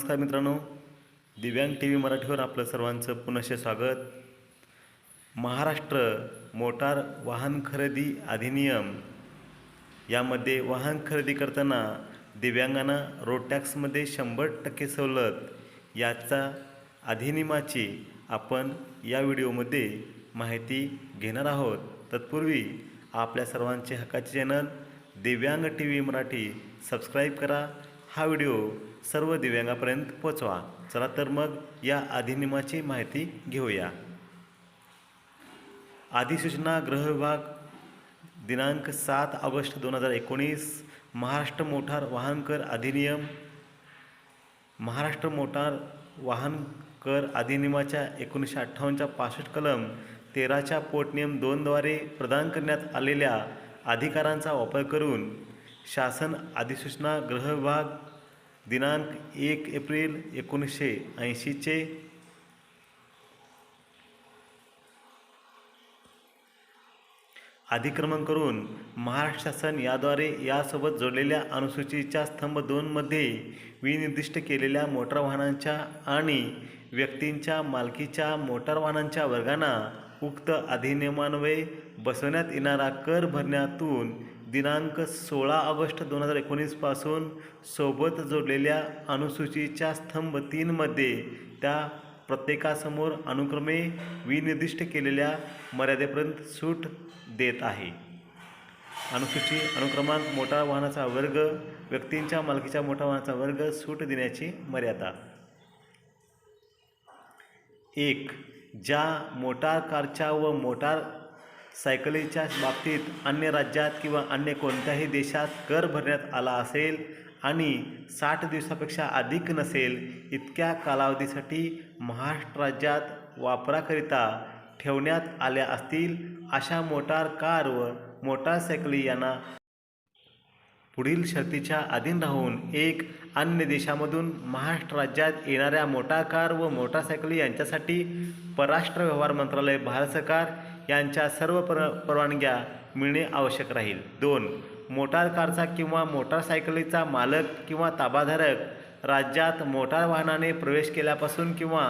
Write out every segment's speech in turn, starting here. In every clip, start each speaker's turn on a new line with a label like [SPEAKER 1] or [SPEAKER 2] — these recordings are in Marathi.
[SPEAKER 1] नमस्कार मित्रांनो. दिव्यांग टी व्ही मराठीवर आपलं सर्वांचं पुनश्च स्वागत. महाराष्ट्र मोटार वाहन खरेदी अधिनियम यामध्ये वाहन खरेदी करताना दिव्यांगांना रोड टॅक्समध्ये शंभर टक्के सवलत याचा अधिनियमाची आपण या व्हिडिओमध्ये माहिती घेणार आहोत. तत्पूर्वी आपल्या सर्वांचे हक्काचे चॅनल दिव्यांग टी व्ही मराठी सबस्क्राईब करा. हा व्हिडिओ सर्व दिव्यांगापर्यंत पोचवा. चला तर मग या अधिनियमाची माहिती घेऊया. अधिसूचना गृह विभाग दिनांक सात ऑगस्ट दोन हजार एकोणीस महाराष्ट्र मोटार वाहन कर अधिनियम महाराष्ट्र मोटार वाहन कर अधिनियमाच्या एकोणीसशे अठ्ठावन्नच्या पासष्ट कलम तेराच्या पोटनियम दोनद्वारे प्रदान करण्यात आलेल्या अधिकारांचा वापर करून शासन अधिसूचना गृह विभाग दिनांक एक एप्रिल एकोणीसशे ऐंशीचे. अधिक्रमण करून महाराष्ट्र शासन याद्वारे यासोबत जोडलेल्या अनुसूचीच्या स्तंभ दोनमध्ये विनिर्दिष्ट केलेल्या मोटार वाहनांच्या आणि व्यक्तींच्या मालकीच्या मोटार वाहनांच्या वर्गांना उक्त अधिनियमान्वये बसवण्यात येणारा कर भरण्यातून दिनांक सोळा ऑगस्ट दोन हजार एकोणीसपासून सोबत जोडलेल्या अनुसूचीच्या स्तंभ तीनमध्ये त्या प्रत्येकासमोर अनुक्रमे विनिर्दिष्ट केलेल्या मर्यादेपर्यंत सूट देत आहे. अनुसूची अनुक्रमांक मोटार वाहनाचा वर्ग व्यक्तींच्या मालकीच्या मोठ्या वाहनाचा वर्ग सूट देण्याची मर्यादा. एक ज्या मोटार कारच्या व मोटार सायकलीच्या बाबतीत अन्य राज्यात किंवा अन्य कोणत्याही देशात कर भरण्यात आला असेल आणि साठ दिवसापेक्षा अधिक नसेल इतक्या कालावधीसाठी महाराष्ट्र राज्यात वापराकरिता ठेवण्यात आल्या असतील अशा मोटार कार व मोटारसायकली यांना पुढील शर्तीच्या अधीन राहून एक अन्य देशामधून महाराष्ट्र राज्यात येणाऱ्या मोटार कार व मोटारसायकली यांच्यासाठी परराष्ट्र व्यवहार मंत्रालय भारत सरकार यांच्या सर्व पर परवानग्या मिळणे आवश्यक राहील. दोन मोटार कारचा किंवा मोटारसायकलीचा मालक किंवा ताबाधारक राज्यात मोटार वाहनाने प्रवेश केल्यापासून किंवा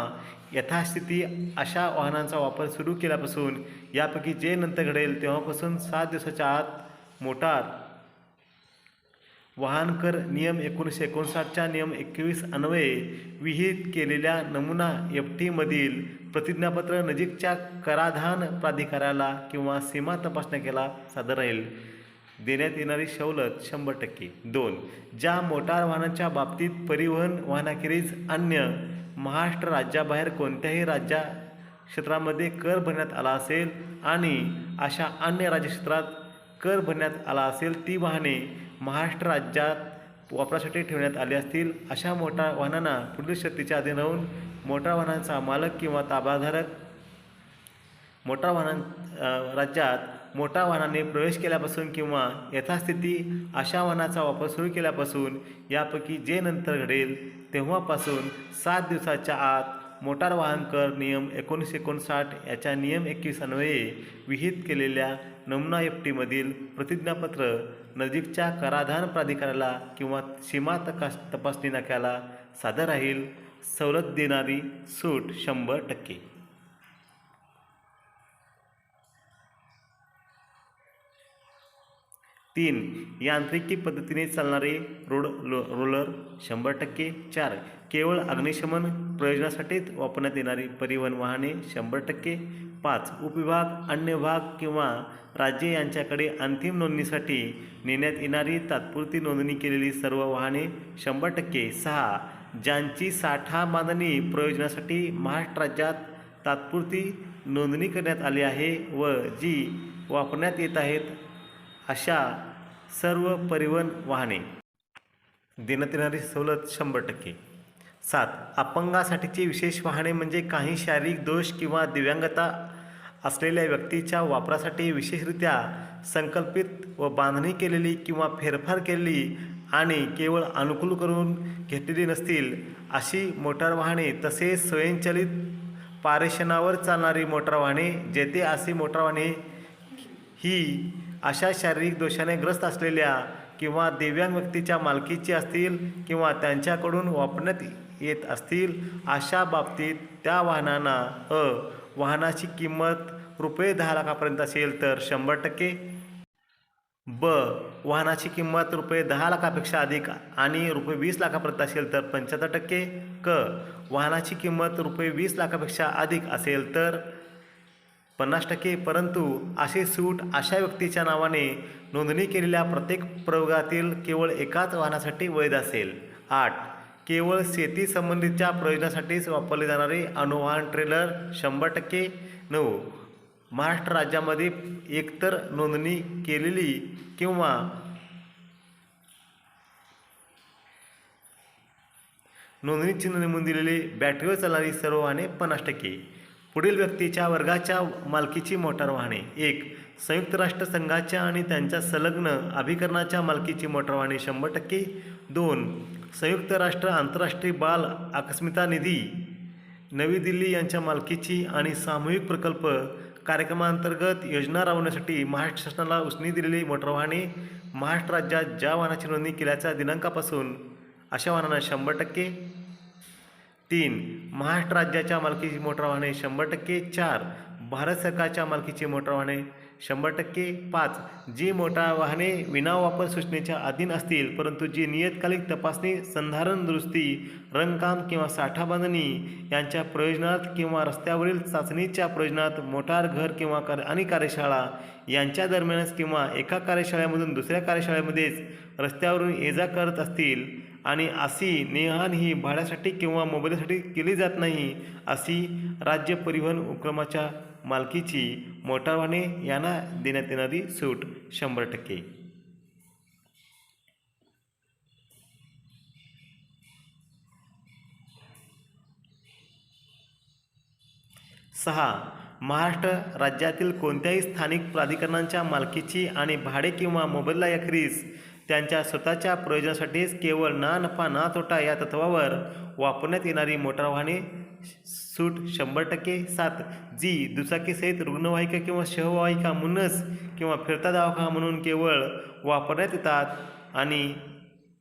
[SPEAKER 1] यथास्थिती अशा वाहनांचा वापर सुरू केल्यापासून यापैकी जे नंतर घडेल तेव्हापासून सात दिवसाच्या आत मोटार वाहन कर नियम एकोणीसशे एकोणसाठच्या नियम एकवीस अन्वये विहित केलेल्या नमुना एफ टीमधील प्रतिज्ञापत्र नजीकच्या कराधान प्राधिकाऱ्याला किंवा सीमा तपासण्याकेला सादर राहील. देण्यात येणारी सवलत शंभर टक्के. दोन ज्या मोटार वाहनाच्या बाबतीत परिवहन वाहनाखेरीज अन्य महाराष्ट्र राज्याबाहेर कोणत्याही राज्या क्षेत्रामध्ये कर भरण्यात आला असेल आणि अशा अन्य राज्यक्षेत्रात कर भरण्यात आला असेल ती वाहने महाराष्ट्र राज्यात वापरासाठी ठेवण्यात आली असतील अशा मोठ्या वाहनांना पुढील शक्तीच्या अधीन राहून मोटार वाहनांचा मालक किंवा ताबाधारक मोटार वाहनां राज्यात मोठ्या वाहनाने प्रवेश केल्यापासून किंवा यथास्थिती अशा वाहनाचा वापर सुरू केल्यापासून यापैकी जे नंतर घडेल तेव्हापासून सात दिवसाच्या आत मोटार वाहन कर नियम एकोणीसशे एकोणसाठ याच्या नियम एकवीस अन्वये विहित केलेल्या नमुना एफ टीमधील प्रतिज्ञापत्र नजीकच्या कराधान प्राधिकाऱ्याला किंवा सीमा तकास तपासणी नाक्याला सादर राहील. सवलत देणारी सूट शंभर टक्के. तीन. यांत्रिकी पद्धतीने चालणारे रोड लो रोलर शंभर टक्के चार. केवळ अग्निशमन प्रयोजनासाठीच वापरण्यात येणारी परिवहन वाहने शंभर टक्के. पाच. उपविभाग अन्य भाग किंवा राज्ये यांच्याकडे अंतिम नोंदणीसाठी नेण्यात येणारी तात्पुरती नोंदणी केलेली सर्व वाहने शंभर टक्के. सहा. ज्यांची साठा बांधणी प्रयोजनासाठी महाराष्ट्र राज्यात तात्पुरती नोंदणी करण्यात आली आहे व जी वापरण्यात येत आहेत अशा सर्व परिवहन वाहने देण्यात येणारी सवलत शंभर टक्के. सात अपंगासाठीची विशेष वाहने म्हणजे काही शारीरिक दोष किंवा दिव्यांगता असलेल्या व्यक्तीच्या वापरासाठी विशेषरित्या संकल्पित व बांधणी केलेली किंवा फेरफार केलेली आणि केवळ अनुकूल करून घेतलेली नसतील अशी मोटार वाहने तसेच स्वयंचलित पारेषणावर चालणारी मोटार वाहने जेथे अशी मोटार वाहने ही अशा शारीरिक दोषाने ग्रस्त असलेल्या किंवा दिव्यांग व्यक्तीच्या मालकीची असतील किंवा त्यांच्याकडून वापरण्यात येत असतील अशा बाबतीत त्या वाहनांना अ वाहनाची किंमत रुपये दहा लाखापर्यंत असेल तर शंभर टक्के. ब वाहनाची किंमत रुपये दहा लाखापेक्षा अधिक आणि रुपये वीस लाखापर्यंत असेल तर पंच्याहत्तर टक्के. क वाहनाची किंमत रुपये वीस लाखापेक्षा अधिक असेल तर पन्नास टक्के परंतु अशी सूट अशा व्यक्तीच्या नावाने नोंदणी केलेल्या प्रत्येक प्रयोगातील केवळ एकाच वाहनासाठी वैध असेल. आठ केवळ शेती संबंधीच्या प्रयोजनासाठीच वापरले जाणारे अनुवाहन ट्रेलर शंभर टक्के. नऊ महाराष्ट्र राज्यामध्ये एकतर नोंदणी केलेली किंवा नोंदणी चिन्ह नेमून दिलेली बॅटरीवर चालणारी सर्व वाहने पन्नास टक्के. पुढील व्यक्तीच्या वर्गाच्या मालकीची मोटार वाहने. एक संयुक्त राष्ट्र संघाच्या आणि त्यांच्या संलग्न अभिकरणाच्या मालकीची मोटार वाहने शंभर टक्के. दोन संयुक्त राष्ट्र आंतरराष्ट्रीय बाल आकस्मिता निधी. नवी दिल्ली यांच्या मालकीची आणि सामूहिक प्रकल्प कार्यक्रमांतर्गत योजना राबवण्यासाठी महाराष्ट्र शासनाला उसनी दिलेली मोटार वाहने महाराष्ट्र राज्यात ज्या वाहनाची नोंदणी केल्याच्या दिनांकापासून अशा वाहनांना शंभर टक्के. तीन महाराष्ट्र राज्याच्या मालकीची मोटार वाहने शंभर टक्के चार भारत सरकारच्या मालकीची मोटर वाहने शंभर टक्के पाच जी मोटार वाहने विनावापर सूचनेच्या अधीन असतील परंतु जी नियतकालिक तपासणी संधारण दुरुस्ती रंगकाम किंवा साठा बांधणी यांच्या प्रयोजनात किंवा रस्त्यावरील चाचणीच्या प्रयोजनात मोटार घर किंवा कार आणि कार्यशाळा यांच्या दरम्यानच किंवा एका कार्यशाळेमधून दुसऱ्या कार्यशाळेमध्येच रस्त्यावरून ये जा करत असतील आणि अशी नेहान ही भाड्यासाठी किंवा मोबाईलसाठी केली जात नाही अशी राज्य परिवहन उपक्रमाच्या मालकीची मोटारवाहने यांना देण्यात येणारी सूट शंभर टक्के. सहा महाराष्ट्र राज्यातील कोणत्याही स्थानिक प्राधिकरणांच्या मालकीची आणि भाडे किंवा मोबदला याखेरीज त्यांच्या स्वतःच्या प्रयोजनासाठीच केवळ ना नफा ना तोटा या तत्वावर वापरण्यात येणारी मोटार वाहने सूट शंभर टक्के सात जी दुचाकीसहित रुग्णवाहिका किंवा शहवाहिका म्हणूनच किंवा फिरता दवाखाना म्हणून केवळ वापरण्यात येतात आणि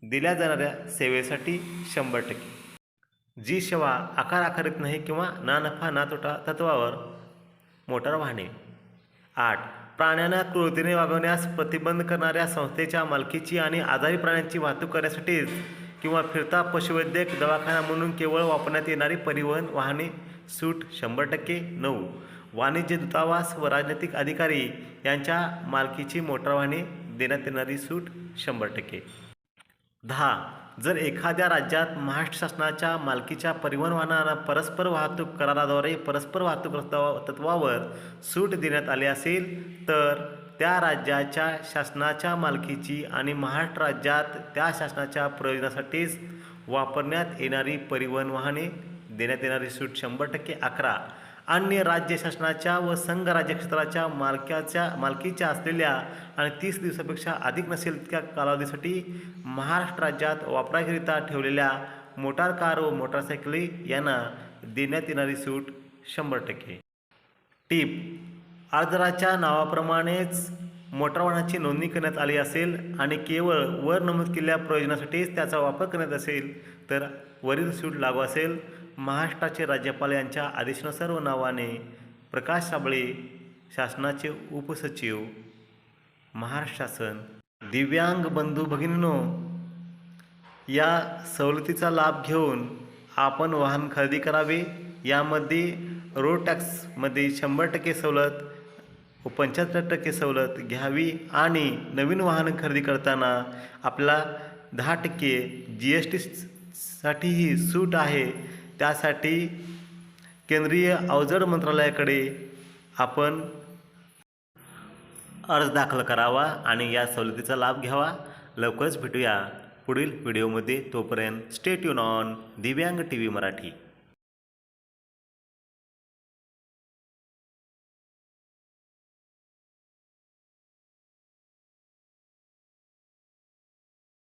[SPEAKER 1] दिल्या जाणाऱ्या सेवेसाठी शंभर टक्के. जी सेवा आकार आकारित नाही किंवा ना नफा ना तोटा तत्वावर मोटार वाहने. आठ. प्राण्यांना क्रूरतेने वागवण्यास प्रतिबंध करणाऱ्या संस्थेच्या मालकीची आणि आजारी प्राण्यांची वाहतूक करण्यासाठीच किंवा फिरता पशुवैद्यक दवाखाना म्हणून केवळ वापरण्यात येणारी परिवहन वाहने सूट शंभर टक्के नऊ. वाणिज्य दूतावास व राजनैतिक अधिकारी यांच्या मालकीची मोटार वाहने देण्यात येणारी सूट शंभर टक्के. दहा. जर एखाद्या राज्यात महाराष्ट्र शासनाच्या मालकीच्या परिवहन वाहनांना परस्पर वाहतूक कराराद्वारे परस्पर वाहतूक तत्वावर सूट देण्यात आली असेल तर त्या राज्याच्या शासनाच्या मालकीची आणि महाराष्ट्र राज्यात त्या शासनाच्या प्रयोजनासाठीच वापरण्यात येणारी परिवहन वाहने देण्यात येणारी सूट शंभर टक्के अकरा. अन्य राज्य शासनाच्या व संघ राज्य क्षेत्राच्या मालकीच्या असलेल्या आणि तीस दिवसापेक्षा अधिक नसेल तितक्या कालावधीसाठी महाराष्ट्र राज्यात वापराकरिता ठेवलेल्या मोटार कार व मोटारसायकली यांना देण्यात येणारी सूट शंभर टक्के. टीप अर्जदाराच्या नावाप्रमाणेच मोटार वाहनाची नोंदणी करण्यात आली असेल आणि केवळ वर नमूद केलेल्या प्रयोजनासाठीच त्याचा वापर करण्यात असेल तर वरील सूट लागू असेल. महाराष्ट्राचे राज्यपाल यांच्या आदेशानुसार व नावाने प्रकाश साबळे शासनाचे उपसचिव महाराष्ट्र शासन. दिव्यांग बंधू भगिनीनो या सवलतीचा लाभ घेऊन आपण वाहन खरेदी करावे. यामध्ये रोड टॅक्समध्ये शंभर टक्के सवलत व पंच्याहत्तर टक्के सवलत घ्यावी आणि नवीन वाहन खरेदी करताना आपला दहा टक्के जी एस टी साठीही सूट आहे. त्यासाठी केंद्रीय अवजड मंत्रालयाकडे आपण अर्ज दाखल करावा आणि या सवलतीचा लाभ घ्यावा. लवकरच भेटूया पुढील व्हिडिओमध्ये. तोपर्यंत stay युन on Divyang T V Marathi.